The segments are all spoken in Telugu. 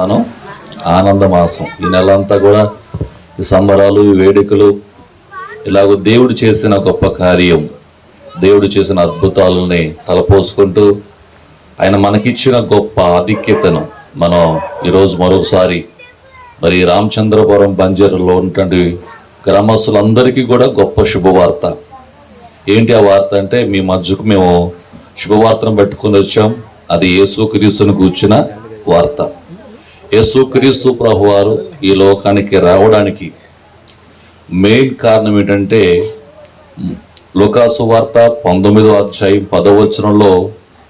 మనం ఆనంద మాసం. ఈ నెల అంతా కూడా ఈ సంబరాలు ఈ వేడుకలు ఇలాగ దేవుడు చేసిన గొప్ప కార్యం దేవుడు చేసిన అద్భుతాలని తలపోసుకుంటూ ఆయన మనకిచ్చిన గొప్ప ఆధిక్యతను మనం ఈరోజు మరొకసారి మరి రామచంద్రపురం బంజరులో ఉన్నటువంటి గ్రామస్తులందరికీ కూడా గొప్ప శుభవార్త. ఏంటి ఆ వార్త అంటే మీ మధ్యకు మేము శుభవార్తను పెట్టుకుని వచ్చాం. అది యేసుక్రీస్తుని కూర్చున్న వార్త. యేసుక్రీస్తు ప్రభు వారు ఈ లోకానికి రావడానికి మెయిన్ కారణం ఏంటంటే లోకాసు వార్త పంతొమ్మిదో అధ్యాయం పదవచనంలో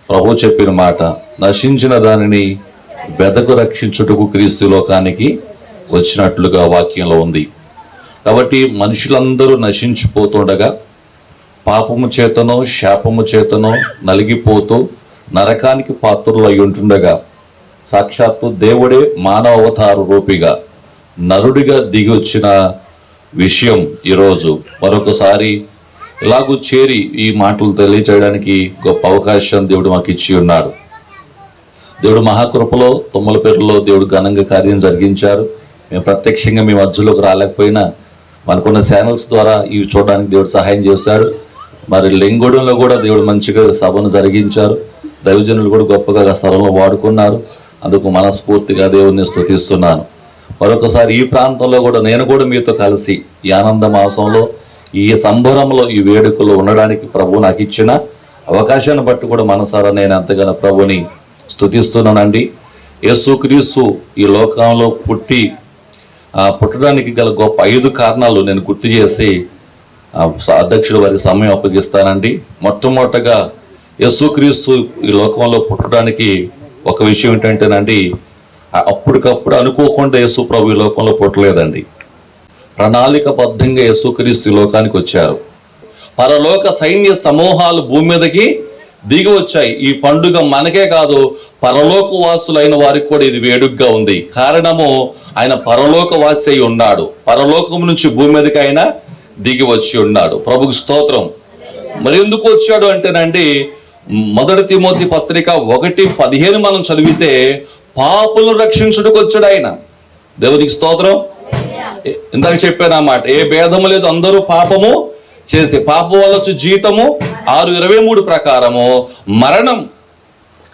ప్రభు చెప్పిన మాట నశించిన దానిని వెదకు రక్షించుటకు క్రీస్తు లోకానికి వచ్చినట్లుగా వాక్యంలో ఉంది. కాబట్టి మనుషులందరూ నశించిపోతుండగా పాపము చేతనో శాపము చేతనో నలిగిపోతూ నరకానికి పాత్రలు అయి ఉంటుండగా సాక్షాత్తు దేవుడే మానవ అవతార రూపిగా నరుడిగా దిగి వచ్చిన విషయం ఈరోజు. మరొకసారి ఇలాగూ చేరి ఈ మాటలు తెలియచేయడానికి గొప్ప అవకాశం దేవుడు మాకు ఇచ్చి ఉన్నాడు దేవుడు మహాకృపలో తుమ్మల పేరులో దేవుడు ఘనంగా కార్యం జరిగించారు. మేము ప్రత్యక్షంగా మీ మధ్యలోకి రాలేకపోయినా మనకున్న ఛానల్స్ ద్వారా ఇవి చూడడానికి దేవుడు సహాయం చేశాడు. మరి లింగూడెంలో కూడా దేవుడు మంచిగా సభను జరిగించారు. దైవజనులు కూడా గొప్పగా స్థలంలో వాడుకున్నారు. అందుకు మనస్ఫూర్తిగా దేవుడిని స్థుతిస్తున్నాను మరొకసారి ఈ ప్రాంతంలో కూడా నేను కూడా మీతో కలిసి ఈ ఆనంద మాసంలో ఈ సంబరంలో ఈ వేడుకలో ఉండడానికి ప్రభు నాకు ఇచ్చిన అవకాశాన్ని బట్టి కూడా మనసారా నేను ఎంతగానో ప్రభుని స్థుతిస్తున్నానండి యేసుక్రీస్తు ఈ లోకంలో పుట్టి పుట్టడానికి గల గొప్ప ఐదు కారణాలు నేను గుర్తు చేసి అధ్యక్షుడు వారికి సమయం అప్పగిస్తానండి. మొట్టమొదటగా యేసుక్రీస్తు ఈ లోకంలో పుట్టడానికి ఒక విషయం ఏంటంటేనండి అప్పటికప్పుడు అనుకోకుండా యేసు ప్రభు ఈ లోకంలో పుట్టలేదండి. ప్రణాళికబద్ధంగా యేసుక్రీస్తు ఈ లోకానికి వచ్చారు. పరలోక సైన్య సమూహాలు భూమి మీదకి దిగి వచ్చాయి. ఈ పండుగ మనకే కాదు పరలోక వాసులైన వారికి కూడా ఇది వేడుగ్గా ఉంది. కారణము ఆయన పరలోక వాసి అయి ఉన్నాడు. పరలోకం నుంచి భూమి మీదకి ఆయన దిగి వచ్చి ఉన్నాడు. ప్రభుకి స్తోత్రం. మరి ఎందుకు వచ్చాడు అంటేనండి మొదటి తిమోతి పత్రిక ఒకటి పదిహేను మనం చదివితే పాపులను రక్షించుటకు వచ్చాడు ఆయన. దేవునికి స్తోత్రం. ఇందాక చెప్పాను అన్నమాట ఏ భేదము లేదు అందరూ పాపము చేసి పాపం వల్ల వచ్చే జీతము ఆరు ఇరవై మూడు ప్రకారము మరణం.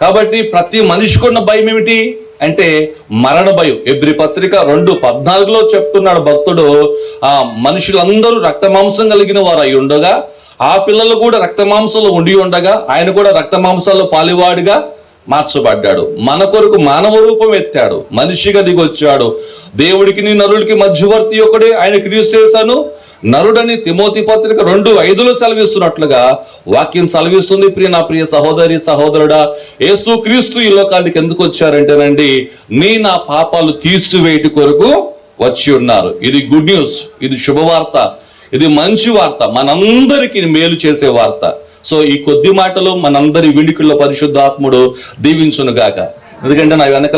కాబట్టి ప్రతి మనిషికి ఉన్న భయం ఏమిటి? అంటే మరణ భయం. ఎబ్రి పత్రిక రెండు పద్నాలుగులో చెప్తున్నాడు భక్తుడు ఆ మనుషులందరూ రక్త మాంసం కలిగిన వారు అయి ఉండగా ఆ పిల్లలు కూడా రక్త మాంసంలో ఉండి ఉండగా ఆయన కూడా రక్త మాంసాల్లో పాలివాడిగా మార్చబడ్డాడు. మన కొరకు మానవ రూపం ఎత్తాడు. మనిషిగా దిగొచ్చాడు. దేవుడికి నీ నరుడికి మధ్యవర్తి ఒకడే. ఆయన క్రీస్తు చేశాను నరుడని తిమోతి పత్రిక రెండు ఐదులో సెలవిస్తున్నట్లుగా వాక్యం సెలవిస్తుంది. ప్రియ నా ప్రియ సహోదరి సహోదరుడా యేసు క్రీస్తు ఈ లోకానికి ఎందుకు వచ్చారంటేనండి నీ నా పాపాలు తీసివేయటి కొరకు వచ్చి ఉన్నారు. ఇది గుడ్ న్యూస్. ఇది శుభవార్త. ఇది మంచి వార్త. మనందరికీ మేలు చేసే వార్త. సో ఈ కొద్ది మాటలు మనందరి వినికిల్లో పరిశుద్ధాత్ముడు దీవించును గాక ఎందుకంటే నా వెనక